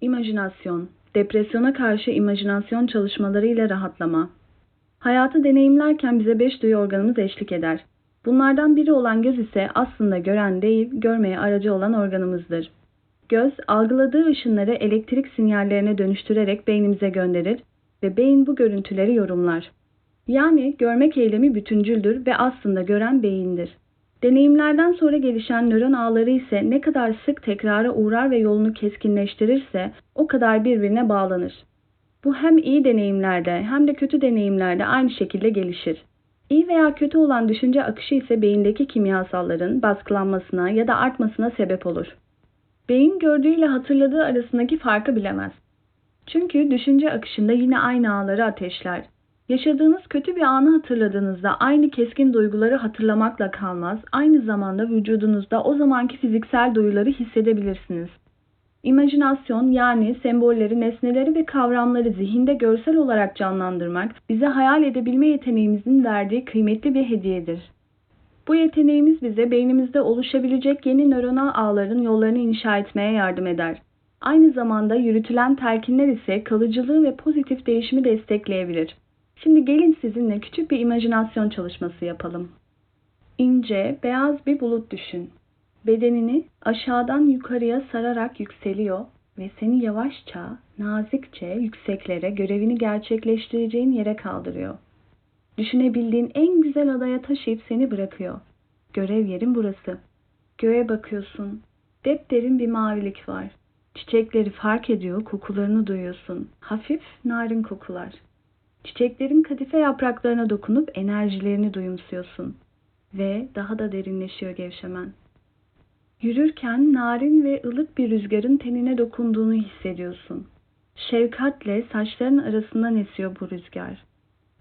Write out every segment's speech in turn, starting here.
İmajinasyon, depresyona karşı imajinasyon çalışmalarıyla rahatlama. Hayatı deneyimlerken bize beş duyu organımız eşlik eder. Bunlardan biri olan göz ise aslında gören değil, görmeye aracı olan organımızdır. Göz, algıladığı ışınları elektrik sinyallerine dönüştürerek beynimize gönderir ve beyin bu görüntüleri yorumlar. Yani görmek eylemi bütüncüldür ve aslında gören beyindir. Deneyimlerden sonra gelişen nöron ağları ise ne kadar sık tekrara uğrar ve yolunu keskinleştirirse o kadar birbirine bağlanır. Bu hem iyi deneyimlerde hem de kötü deneyimlerde aynı şekilde gelişir. İyi veya kötü olan düşünce akışı ise beyindeki kimyasalların baskılanmasına ya da artmasına sebep olur. Beyin gördüğüyle hatırladığı arasındaki farkı bilemez. Çünkü düşünce akışında yine aynı ağları ateşler. Yaşadığınız kötü bir anı hatırladığınızda aynı keskin duyguları hatırlamakla kalmaz, aynı zamanda vücudunuzda o zamanki fiziksel duyuları hissedebilirsiniz. İmajinasyon yani sembolleri, nesneleri ve kavramları zihinde görsel olarak canlandırmak bize hayal edebilme yeteneğimizin verdiği kıymetli bir hediyedir. Bu yeteneğimiz bize beynimizde oluşabilecek yeni nöronal ağların yollarını inşa etmeye yardım eder. Aynı zamanda yürütülen telkinler ise kalıcılığı ve pozitif değişimi destekleyebilir. Şimdi gelin sizinle küçük bir imajinasyon çalışması yapalım. İnce, beyaz bir bulut düşün. Bedenini aşağıdan yukarıya sararak yükseliyor ve seni yavaşça, nazikçe yükseklere görevini gerçekleştireceğin yere kaldırıyor. Düşünebildiğin en güzel adaya taşıyıp seni bırakıyor. Görev yerin burası. Göğe bakıyorsun. Depderin bir mavilik var. Çiçekleri fark ediyor, kokularını duyuyorsun. Hafif narin kokular. Çiçeklerin kadife yapraklarına dokunup enerjilerini duyumsuyorsun. Ve daha da derinleşiyor gevşemen. Yürürken narin ve ılık bir rüzgarın tenine dokunduğunu hissediyorsun. Şefkatle saçların arasından esiyor bu rüzgar.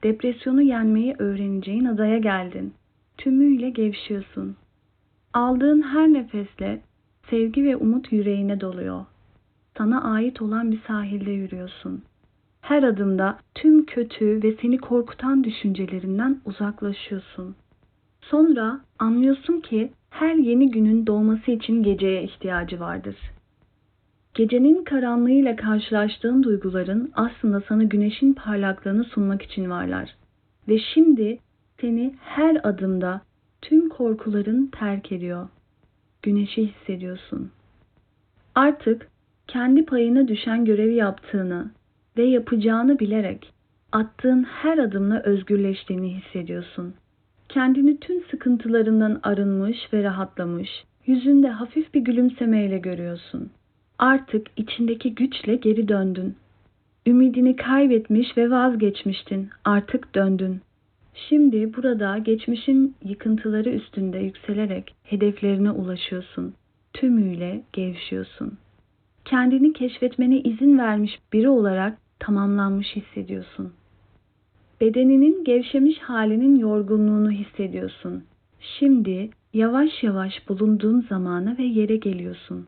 Depresyonu yenmeyi öğreneceğin adaya geldin. Tümüyle gevşiyorsun. Aldığın her nefesle sevgi ve umut yüreğine doluyor. Sana ait olan bir sahilde yürüyorsun. Her adımda tüm kötü ve seni korkutan düşüncelerinden uzaklaşıyorsun. Sonra anlıyorsun ki her yeni günün doğması için geceye ihtiyacı vardır. Gecenin karanlığıyla karşılaştığın duyguların aslında sana güneşin parlaklığını sunmak için varlar. Ve şimdi seni her adımda tüm korkuların terk ediyor. Güneşi hissediyorsun. Artık kendi payına düşen görevi yaptığını ve yapacağını bilerek attığın her adımla özgürleştiğini hissediyorsun. Kendini tüm sıkıntılarından arınmış ve rahatlamış, yüzünde hafif bir gülümsemeyle görüyorsun. Artık içindeki güçle geri döndün. Ümidini kaybetmiş ve vazgeçmiştin. Artık döndün. Şimdi burada geçmişin yıkıntıları üstünde yükselerek hedeflerine ulaşıyorsun. Tümüyle gevşiyorsun. Kendini keşfetmene izin vermiş biri olarak tamamlanmış hissediyorsun. Bedeninin gevşemiş halinin yorgunluğunu hissediyorsun. Şimdi yavaş yavaş bulunduğun zamana ve yere geliyorsun.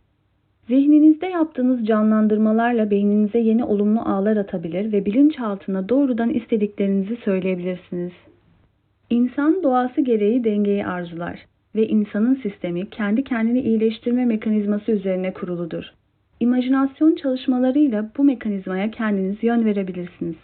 Zihninizde yaptığınız canlandırmalarla beyninize yeni olumlu ağlar atabilir ve bilinçaltına doğrudan istediklerinizi söyleyebilirsiniz. İnsan doğası gereği dengeyi arzular ve insanın sistemi kendi kendini iyileştirme mekanizması üzerine kuruludur. İmajinasyon çalışmalarıyla bu mekanizmaya kendiniz yön verebilirsiniz.